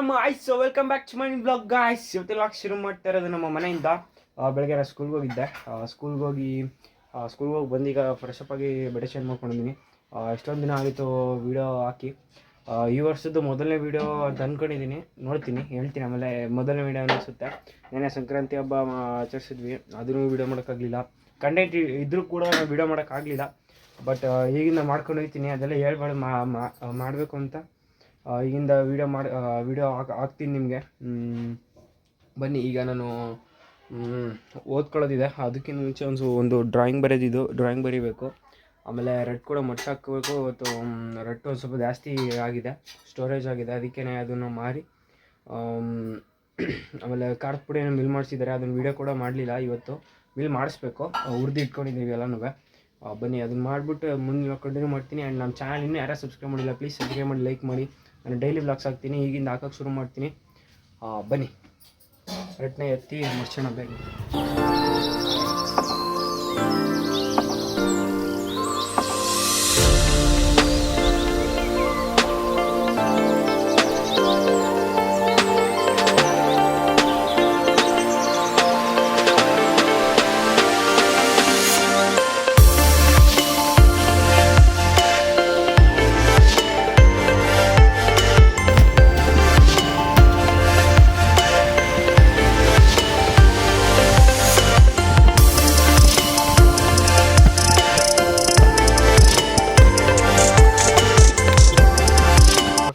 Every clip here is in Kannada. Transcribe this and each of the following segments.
Rama ಆಯ್ಸು welcome back to my blog guys ಇವತ್ತು ಲಾಕ್ ಶುರು ಮಾಡ್ತಾ ಇರೋದು ನಮ್ಮ ಮನೆಯಿಂದ. ಬೆಳಗ್ಗೆ ನಾನು ಸ್ಕೂಲ್ಗೆ ಹೋಗಿದ್ದೆ. ಸ್ಕೂಲ್ಗೆ ಹೋಗಿ ಸ್ಕೂಲ್ಗೆ ಹೋಗಿ ಬಂದೀಗ ಫ್ರೆಶ್ ಅಪ್ ಆಗಿ ಬೆಡ ಚೇಂಜ್ ಮಾಡ್ಕೊಂಡಿದ್ದೀನಿ ಎಷ್ಟೊಂದು ದಿನ ಆಗಿತ್ತು ವೀಡಿಯೋ ಹಾಕಿ. ಈ ವರ್ಷದ್ದು ಮೊದಲನೇ ವೀಡಿಯೋ ಅಂತ ಅಂದ್ಕೊಂಡಿದ್ದೀನಿ ನೋಡ್ತೀನಿ, ಹೇಳ್ತೀನಿ. ಆಮೇಲೆ ಮೊದಲನೇ ವೀಡಿಯೋ ಅನಿಸುತ್ತೆ. ನೆನೆ ಸಂಕ್ರಾಂತಿ ಹಬ್ಬ ಆಚರಿಸಿದ್ವಿ. ಅದನ್ನು ವೀಡಿಯೋ ಮಾಡೋಕ್ಕಾಗಲಿಲ್ಲ ಕಂಟೆಂಟ್ ಇದ್ರೂ ಕೂಡ ವೀಡಿಯೋ ಮಾಡೋಕ್ಕಾಗಲಿಲ್ಲ ಬಟ್ ಈಗಿಂದ ಮಾಡ್ಕೊಂಡು ಹೋಗ್ತೀನಿ. ಅದೆಲ್ಲ ಹೇಳ್ಬಾರ್ದು ಮಾಡಬೇಕು ಅಂತ. ಈಗಿಂದ ವೀಡಿಯೋ ಮಾಡಿ ವೀಡಿಯೋ ಹಾಕಿ, ಹಾಕ್ತೀನಿ ನಿಮಗೆ. ಬನ್ನಿ, ಈಗ ನಾನು ಓದ್ಕೊಳ್ಳೋದಿದೆ. ಅದಕ್ಕಿಂತ ಮುಂಚೆ ಒಂದು ಒಂದು ಡ್ರಾಯಿಂಗ್ ಬರೆದಿದ್ದು ಡ್ರಾಯಿಂಗ್ ಬರೀಬೇಕು. ಆಮೇಲೆ ರೆಡ್ ಕೂಡ ಮಟ್ಟ ಹಾಕಬೇಕು. ಇವತ್ತು ರೆಡ್ ಒಂದು ಸ್ವಲ್ಪ ಜಾಸ್ತಿ ಆಗಿದೆ ಸ್ಟೋರೇಜ್ ಆಗಿದೆ. ಅದಕ್ಕೇ ಅದನ್ನು ಮಾರಿ ಆಮೇಲೆ ಖಾರದ ಪುಡಿ ಮಿಲ್ ಮಾಡಿಸಿದ್ದಾರೆ. ಅದನ್ನು ವೀಡಿಯೋ ಕೂಡ ಮಾಡಲಿಲ್ಲ ಇವತ್ತು. ಮಿಲ್ ಮಾಡಿಸ್ಬೇಕು. ಹುರಿದು ಇಟ್ಕೊಂಡಿದ್ದೀವಿ ಎಲ್ಲನೂ. ಬನ್ನಿ, ಅದನ್ನು ಮಾಡಿಬಿಟ್ಟು ಮುಂದೆ ಕಂಟಿನ್ಯೂ ಮಾಡ್ತೀನಿ. ಆ್ಯಂಡ್ ನಮ್ಮ ಚಾನಲ್ ಇನ್ನೂ ಯಾರು ಸಬ್ಸ್ಕ್ರೈಬ್ ಮಾಡಿಲ್ಲ ಪ್ಲೀಸ್ ಸಬ್ಸ್ಕ್ರೈಬ್ ಮಾಡಿ ಲೈಕ್ ಮಾಡಿ. ನಾನು ಡೈಲಿ ಬ್ಲಾಗ್ಸ್ ಹಾಕ್ತೀನಿ ಈಗಿಂದ ಹಾಕೋಕ್ಕೆ ಶುರು ಮಾಡ್ತೀನಿ. ಬನ್ನಿ. ರಟ್ನೆ ಎತ್ತಿ ಮುಚ್ಚೋಣ ಬೇಗ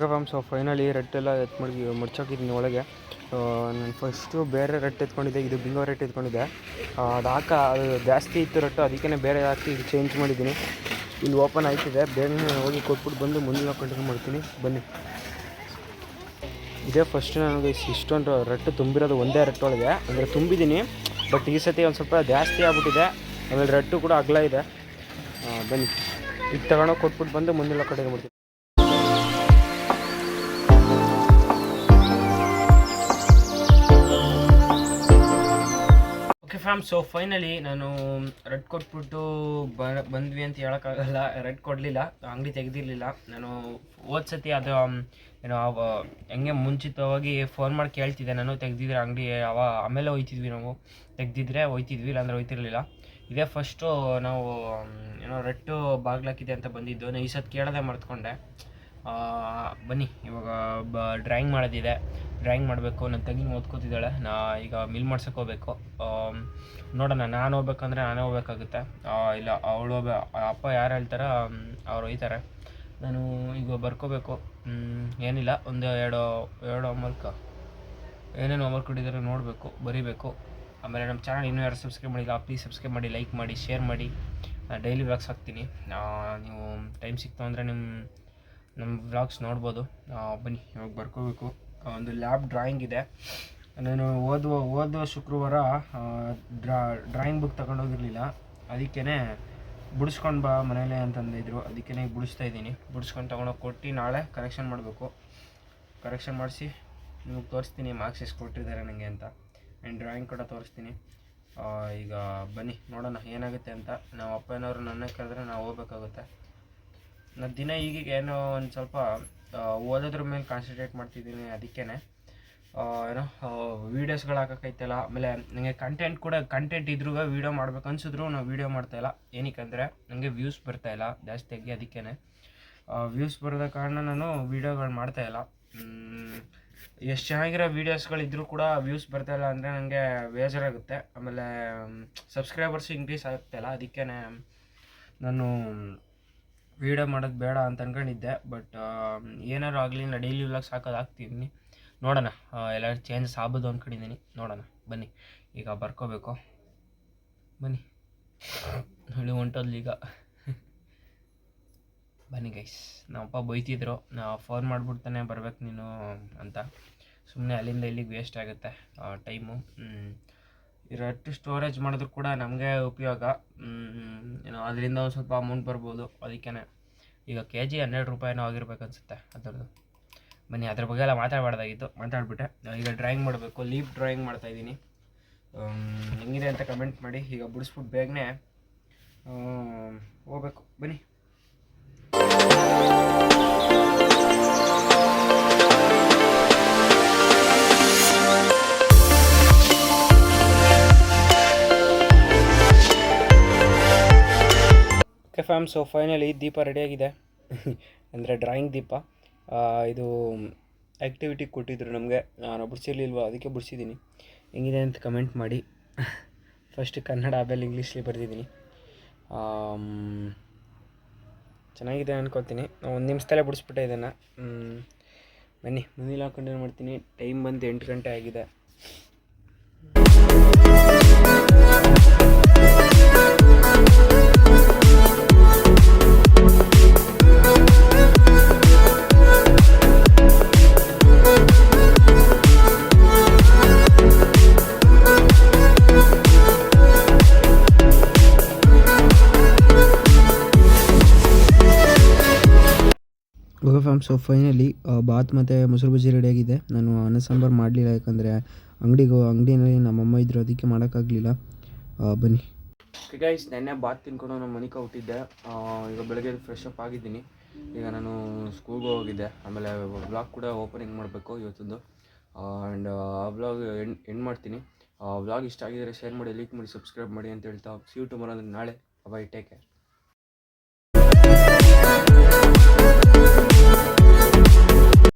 ಓಕೆ ಫ್ಯಾಮ್ ಸೊ ಫೈನಲಿ ರೆಟ್ ಎಲ್ಲ ಎತ್ ಮಾಡಿ ಮುಡ್ಚಾಕಿದ್ದೀನಿ ಒಳಗೆ. ನಾನು ಫಸ್ಟು ಬೇರೆ ರೆಟ್ ಎತ್ಕೊಂಡಿದ್ದೆ, ಇದು ಬಿಂಗೋ ರೆಟ್ ಎತ್ಕೊಂಡಿದ್ದೆ. ಅದು ಹಾಕ, ಅದು ಜಾಸ್ತಿ ಇತ್ತು ರಟ್ಟು ಅದಕ್ಕೇ ಬೇರೆ ಹಾಕಿ ಚೇಂಜ್ ಮಾಡಿದ್ದೀನಿ. ಇಲ್ಲಿ ಓಪನ್ ಆಯ್ತಿದೆ ಬೇಗನೆ ಹೋಗಿ ಕೊಟ್ಬಿಟ್ಟು ಬಂದು ಮುಂದಿನ ಕಂಟಿನ್ಯೂ ಮಾಡ್ತೀನಿ. ಬನ್ನಿ. ಇದೇ ಫಸ್ಟ್ ನನಗೆ ಇಷ್ಟೊಂದು ರಟ್ಟು ತುಂಬಿರೋದು ಒಂದೇ ರಟ್ಟೊಳಗೆ ಅಂದರೆ ತುಂಬಿದ್ದೀನಿ ಬಟ್ ಈ ಸತಿ ಒಂದು ಸ್ವಲ್ಪ ಜಾಸ್ತಿ ಆಗ್ಬಿಟ್ಟಿದೆ. ಆಮೇಲೆ ರಟ್ಟು ಕೂಡ ಅಗಲ ಇದೆ. ಬನ್ನಿ. ಈಗ ತಗೊಂಡೋಗಿ ಕೊಟ್ಬಿಟ್ಟು ಬಂದು ಮುಂದಿನ ಕಡೆ ಮಾಡ್ತೀನಿ. ಫ್ಯಾಮ್ ಸೊ ಫೈನಲಿ ನಾನು ರೆಡ್ ಕೊಟ್ಬಿಟ್ಟು ಬ ಬಂದ್ವಿ ಅಂತ ಹೇಳೋಕ್ಕಾಗಲ್ಲ. ರೆಡ್ ಕೊಡಲಿಲ್ಲ ಅಂಗಡಿ ತೆಗೆದಿರಲಿಲ್ಲ. ನಾನು ಹೋದ ಸತಿ ಅದು ಮ್, ಏನೋ ಹೆಂಗೆ ಮುಂಚಿತವಾಗಿ ಫೋನ್ ಮಾಡಿ ಕೇಳ್ತಿದ್ದೆ. ನಾನು ತೆಗೆದಿದ್ರೆ ಅಂಗಡಿ ಅವ ಆಮೇಲೆ ಹೋಯ್ತಿದ್ವಿ ನಾವು. ತೆಗೆದಿದ್ರೆ ಹೋಯ್ತಿದ್ವಿ ಇಲ್ಲಾಂದ್ರೆ ಹೋಯ್ತಿರಲಿಲ್ಲ. ಇದೇ ಫಸ್ಟು ನಾವು ಏನೋ ರೆಟ್ಟು ಬಾಗ್ಲಾಕಿದೆ ಅಂತ ಬಂದಿದ್ದು. ನಾನು ಈ ಸತಿ ಕೇಳೋದೇ ಮರ್ತ್ಕೊಂಡೆ. ಬನ್ನಿ ಇವಾಗ ಬ ಡ್ರಾಯಿಂಗ್ ಮಾಡೋದಿದೆ. ಡ್ರಾಯಿಂಗ್ ಮಾಡಬೇಕು, ನನ್ನ ತಂಗಿನ ಓದ್ಕೋತಿದ್ದಾಳೆ. ನಾ ಈಗ ಮಿಲ್ ಮಾಡ್ಸಕ್ಕೆ ಹೋಗ್ಬೇಕು. ನೋಡೋಣ, ನಾನು ಹೋಗ್ಬೇಕಂದ್ರೆ ನಾನೇ ಹೋಗ್ಬೇಕಾಗುತ್ತೆ. ಇಲ್ಲ, ಅವಳು ಹೋಗ ಅಪ್ಪ ಯಾರು ಹೇಳ್ತಾರ ಅವ್ರು ಒಯ್ತಾರೆ ನಾನು ಈಗ ಬರ್ಕೋಬೇಕು. ಏನಿಲ್ಲ, ಒಂದು ಎರಡು ಎರಡು ಹೋಮ್ವರ್ಕ್ ಏನೇನು ಹೋಮ್ವರ್ಕ್ ಕೊಟ್ಟಿದ್ದಾರೆ ನೋಡಬೇಕು, ಬರೀಬೇಕು. ಆಮೇಲೆ ನಮ್ಮ ಚಾನಲ್ ಇನ್ನೂ ಯಾರು ಸಬ್ಸ್ಕ್ರೈಬ್ ಮಾಡಿಲ್ಲ ಪ್ಲೀಸ್ ಸಬ್ಸ್ಕ್ರೈಬ್ ಮಾಡಿ ಲೈಕ್ ಮಾಡಿ ಶೇರ್ ಮಾಡಿ. ಡೈಲಿ ವ್ಲಾಗ್ಸ್ ಹಾಕ್ತೀನಿ. ನೀವು ಟೈಮ್ ಸಿಕ್ತು ಅಂದರೆ ನಿಮ್ಮ ನಮ್ಮ ವ್ಲಾಗ್ಸ್ ನೋಡ್ಬೋದು ಬನ್ನಿ, ಇವಾಗ ಬರ್ಕೋಬೇಕು. ಒಂದು ಲ್ಯಾಬ್ ಡ್ರಾಯಿಂಗ್ ಇದೆ. ನಾನು ಓದುವ ಓದುವ ಶುಕ್ರವಾರ ಡ್ರಾ, ಡ್ರಾಯಿಂಗ್ ಬುಕ್ ತಗೊಂಡೋಗಿರಲಿಲ್ಲ ಅದಕ್ಕೇ ಬಿಡಿಸ್ಕೊಂಡು ಬಾ ಮನೇಲೆ ಅಂತಂದಿದ್ರು ಅದಕ್ಕೇ ಬಿಡಿಸ್ತಾ ಇದ್ದೀನಿ. ಬಿಡಿಸ್ಕೊಂಡು ತೊಗೊಂಡೋಗಿ ಕೊಟ್ಟು ನಾಳೆ ಕರೆಕ್ಷನ್ ಮಾಡಬೇಕು. ಕರೆಕ್ಷನ್ ಮಾಡಿಸಿ ನಿಮಗೆ ತೋರಿಸ್ತೀನಿ ಮಾರ್ಕ್ಸ್ ಎಷ್ಟು ಕೊಟ್ಟಿದ್ದಾರೆ ನನಗೆ ಅಂತ. ಆ್ಯಂಡ್ ಡ್ರಾಯಿಂಗ್ ಕೂಡ ತೋರಿಸ್ತೀನಿ. ಈಗ ಬನ್ನಿ, ನೋಡೋಣ ಏನಾಗುತ್ತೆ ಅಂತ. ನಾವು ಅಪ್ಪನವರು ನನ್ನ ಕರೆದ್ರೆ ನಾವು ಹೋಗ್ಬೇಕಾಗುತ್ತೆ. ನಾನು ದಿನ ಈಗೀಗ ಏನೋ ಒಂದು ಸ್ವಲ್ಪ ಓದೋದ್ರ ಮೇಲೆ ಕಾನ್ಸಂಟ್ರೇಟ್ ಮಾಡ್ತಿದ್ದೀನಿ ಅದಕ್ಕೇ ಏನೋ ವೀಡಿಯೋಸ್ಗಳು ಹಾಕೋಕ್ಕೈತಲ್ಲ ಆಮೇಲೆ ನನಗೆ ಕಂಟೆಂಟ್ ಕೂಡ ಕಂಟೆಂಟ್ ಇದ್ರೂ ವೀಡಿಯೋ ಮಾಡ್ಬೇಕು ಅನ್ಸಿದ್ರು ನಾವು ವೀಡಿಯೋ ಮಾಡ್ತಾಯಿಲ್ಲ ಏನಕ್ಕಂದರೆ ನನಗೆ ವ್ಯೂಸ್ ಬರ್ತಾಯಿಲ್ಲ ಜಾಸ್ತಿಯಾಗಿ ಅದಕ್ಕೇ ವ್ಯೂಸ್ ಬರೋದ ಕಾರಣ ನಾನು ವೀಡಿಯೋಗಳು ಮಾಡ್ತಾಯಿಲ್ಲ ಎಷ್ಟು ಚೆನ್ನಾಗಿರೋ ವೀಡಿಯೋಸ್ಗಳಿದ್ರೂ ಕೂಡ ವ್ಯೂಸ್ ಇಲ್ಲ ಅಂದರೆ ನನಗೆ ಬೇಜಾರಾಗುತ್ತೆ. ಆಮೇಲೆ ಸಬ್ಸ್ಕ್ರೈಬರ್ಸ್ ಇನ್ಕ್ರೀಸ್ ಆಗ್ತಾಯಿಲ್ಲ ಅದಕ್ಕೇ ನಾನು ವೀಡಿಯೋ ಮಾಡೋದು ಬೇಡ ಅಂತ ಅನ್ಕೊಂಡಿದ್ದೆ ಬಟ್ ಏನಾದ್ರು ಆಗಲಿ ನಾನು ಡೈಲಿ ವ್ಲಾಗ್ಸ್ ಹಾಕೋದು ಹಾಕ್ತಿದ್ದೀನಿ ನೋಡೋಣ ಎಲ್ಲರೂ ಎಲ್ಲ ಚೇಂಜಸ್ ಆಗ್ಬೋದು ಅಂದ್ಕೊಂಡಿದ್ದೀನಿ ನೋಡೋಣ, ಬನ್ನಿ. ಈಗ ಬರ್ಕೋಬೇಕು. ಬನ್ನಿ. ಹೇಳಿ ಹೊಂಟೋದ್ಲು ಈಗ. ಬನ್ನಿ ಗೈಸ್ ನಮ್ಮಪ್ಪ ಬೈತಿದ್ರು. ನಾ ಫೋನ್ ಮಾಡಿಬಿಡ್ತಾನೆ, ಬರ್ಬೇಕು ನೀನು ಅಂತ. ಸುಮ್ಮನೆ ಅಲ್ಲಿಂದ ಇಲ್ಲಿಗೆ ವೇಸ್ಟ್ ಆಗುತ್ತೆ ಟೈಮು ಇರಟ್ಟು ಸ್ಟೋರೇಜ್ ಮಾಡಿದ್ರು ಕೂಡ ನಮಗೆ ಉಪಯೋಗ. ಏನು ಅದರಿಂದ ಒಂದು ಸ್ವಲ್ಪ ಅಮೌಂಟ್ ಬರ್ಬೋದು ಅದಕ್ಕೇ ಈಗ ಕೆ ಜಿ ಹನ್ನೆರಡು ರೂಪಾಯಿನೋ ಆಗಿರ್ಬೇಕು ಅನ್ಸುತ್ತೆ ಅದರದ್ದು. ಬನ್ನಿ, ಅದ್ರ ಬಗ್ಗೆ ಎಲ್ಲ ಮಾತಾಡಬಾರ್ದಾಗಿತ್ತು, ಮಾತಾಡ್ಬಿಟ್ಟೆ. ಈಗ ಡ್ರಾಯಿಂಗ್ ಮಾಡಬೇಕು ಲೀಪ್ ಡ್ರಾಯಿಂಗ್ ಮಾಡ್ತಾಯಿದ್ದೀನಿ ಹೆಂಗಿದೆ ಅಂತ ಕಮೆಂಟ್ ಮಾಡಿ. ಈಗ ಬಿಡಿಸ್ಬಿಟ್ಟು ಬೇಗನೆ ಹೋಗ್ಬೇಕು. ಬನ್ನಿ. ಫ್ಯಾಮ್ ಸೊ ಫೈನಲಿ ದೀಪ ರೆಡಿಯಾಗಿದೆ ಅಂದರೆ ಡ್ರಾಯಿಂಗ್ ದೀಪ. ಇದು ಆ್ಯಕ್ಟಿವಿಟಿ ಕೊಟ್ಟಿದ್ರು ನಮಗೆ. ನಾನು ಬಿಡಿಸಿರ್ಲಿಲ್ವ? ಅದಕ್ಕೆ ಬಿಡಿಸಿದ್ದೀನಿ ಹೆಂಗಿದೆ ಅಂತ ಕಮೆಂಟ್ ಮಾಡಿ. ಫಸ್ಟ್ ಕನ್ನಡ ಆಮೇಲೆ ಇಂಗ್ಲೀಷಲ್ಲಿ ಬರೆದಿದ್ದೀನಿ ಚೆನ್ನಾಗಿದೆ ಅನ್ಕೊತೀನಿ ಒಂದು ನಿಮಿಷದಲ್ಲೇ ಬಿಡಿಸ್ಬಿಟ್ಟೆ ಇದನ್ನು. ಬನ್ನಿ ಮುಂದಿನ ಕಂಟಿನ್ಯೂ ಮಾಡ್ತೀನಿ? ಟೈಮ್ ಬಂದು ಎಂಟು ಗಂಟೆ ಆಗಿದೆ. ಫ್ಯಾಮ್ ಸೊ ಫೈನಲಿ ಬಾತ್ ಮತ್ತು ಮೊಸರು ಬಜ್ಜಿ ರೆಡಿಯಾಗಿದೆ ನಾನು ಅನ್ನ ಸಾಂಬಾರು ಮಾಡಲಿಲ್ಲ, ಯಾಕಂದರೆ ಅಂಗಡಿಗೆ, ಅಂಗಡಿನಲ್ಲಿ ನಮ್ಮಮ್ಮ ಇದ್ರು, ಅದಕ್ಕೆ ಮಾಡೋಕ್ಕಾಗಲಿಲ್ಲ. ಬನ್ನಿ. ಗೈಸ್ ನೆನ್ನೆ ಬಾತ್ ತಿನ್ಕೊಂಡು ನಮ್ಮ ಮನೆ ಹುಟ್ಟಿದ್ದೆ ಈಗ ಬೆಳಗ್ಗೆ ಫ್ರೆಶ್ ಅಪ್ ಆಗಿದ್ದೀನಿ. ಈಗ ನಾನು ಸ್ಕೂಲ್ಗೆ ಹೋಗಿದ್ದೆ. ಆಮೇಲೆ ಬ್ಲಾಗ್ ಕೂಡ ಓಪನಿಂಗ್ ಮಾಡಬೇಕು ಇವತ್ತೊಂದು. ಆ್ಯಂಡ್ ಆ ಬ್ಲಾಗ್ ಎಂಡ್ ಎಂಡ್ ಮಾಡ್ತೀನಿ. ಬ್ಲಾಗ್ ಇಷ್ಟ ಆಗಿದರೆ ಶೇರ್ ಮಾಡಿ ಲೈಕ್ ಮಾಡಿ ಸಬ್ಸ್ಕ್ರೈಬ್ ಮಾಡಿ ಅಂತ ಹೇಳ್ತಾ ಸಿ ಯು ಟುಮಾರೋ ಅಂದರೆ ನಾಳೆ. Bye take care